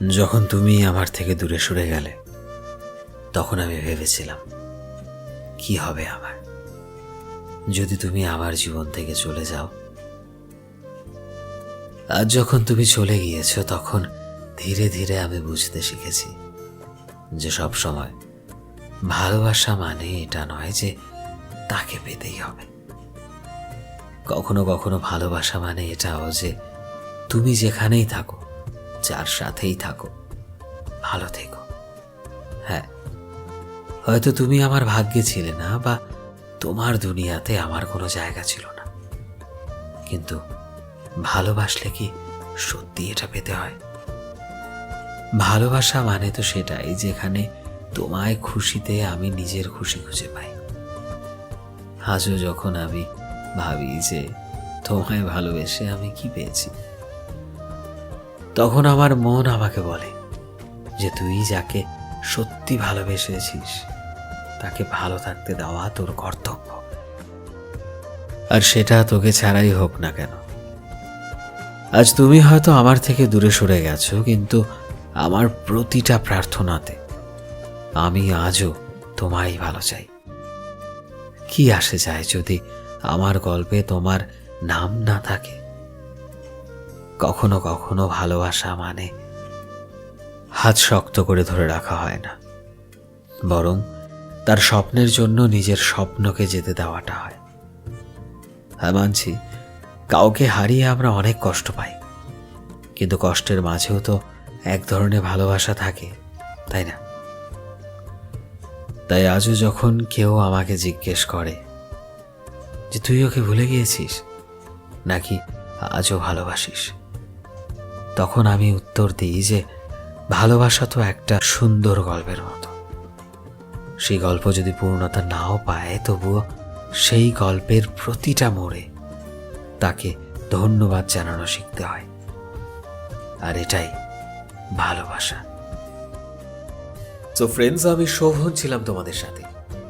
যখন তুমি আমার থেকে দূরে সরে গেলে, তখন আমি ভেবেছিলাম, কি হবে আমার? যদি তুমি আমার জীবন থেকে চলে যাও আজ যখন তুমি চলে গিয়েছো, তখন ধীরে ধীরে আমি বুঝতে শিখেছি যে সব সময় ভালোবাসা মানে এটা নয় যে তাকে পেতেই হবে। কখনো কখনো ভালোবাসা মানে এটাও যে তুমি যেখানেই থাকো যার সাথেই থাকো। ভালো থেকো। হ্যাঁ হয়তো তুমি আমার ভাগ্যে ছিলে না বা তোমার দুনিয়াতে আমার কোনো জায়গা ছিল না। কিন্তু ভালোবাসলে কি সত্যি এটা পেতে হয়? ভালোবাসা মানে তো সেটাই যেখানে তোমায় খুশিতে আমি নিজের খুশি খুঁজে পাই। আজও যখন আমি ভাবি যে তোমায় ভালোবেসে আমি কি পেয়েছি তখন আমার মন আমাকে বলে যে তুই যাকে সত্যি ভালোবেসেছিস, তাকে ভালো থাকতে দেওয়া তোর কর্তব্য। আর সেটা তোকে ছাড়াই হোক না কেন। আজ তুমি হয়তো আমার থেকে দূরে সরে গেছো, কিন্তু আমার প্রতিটা প্রার্থনাতে আমি আজও তোমায় ভালো চাই। কি আসে যায় যদি আমার গল্পে তোমার নাম না থাকে? কখনো কখনো ভালোবাসা মানে হাত শক্ত করে ধরে রাখা হয় না। বরং তার স্বপ্নের জন্য নিজের স্বপ্নকে যেতে দেওয়াটা হয়। হ্যাঁ মানছি, কাউকে হারিয়ে আমরা অনেক কষ্ট পাই। কিন্তু কষ্টের মাঝেও তো এক ধরনের ভালোবাসা থাকে, তাই না? তাই আজও যখন কেউ আমাকে জিজ্ঞেস করে যে, তুই ওকে ভুলে গিয়েছিস? নাকি আজও ভালোবাসিস? তখন আমি উত্তর দিই যে, ভালোবাসা তো একটা সুন্দর গল্পের মতো। সেই গল্প যদি পূর্ণতা নাও পায়, তবুও সেই গল্পের প্রতিটা মোড়ে তাকে ধন্যবাদ জানানো শিখতে হয়। আর এটাই ভালোবাসা। সো ফ্রেন্ডস আমি শোভন ছিলাম তোমাদের সাথে।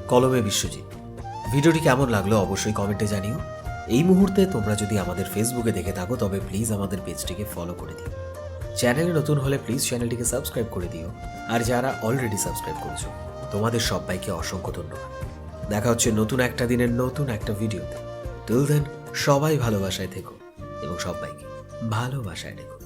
কলমে বিশ্বজিৎ। ভিডিওটি কেমন লাগল অবশ্যই কমেন্টে জানিও। এই মুহূর্তে তোমরা যদি আমাদের ফেসবুকে দেখে থাকো, তবে প্লিজ আমাদের পেজটিকে ফলো করে দিও। চ্যানেলে নতুন হলে প্লিজ চ্যানেলটিকে সাবস্ক্রাইব করে দিও। আর যারা অলরেডি সাবস্ক্রাইব করছ, তোমাদের সবাইকে অসংখ্য ধন্যবাদ। দেখা হচ্ছে নতুন একটা দিনের নতুন একটা ভিডিওতে টিল দেন সবাই ভালোবাসায় থেকো এবং সবাইকে ভালোবাসায় রেখো।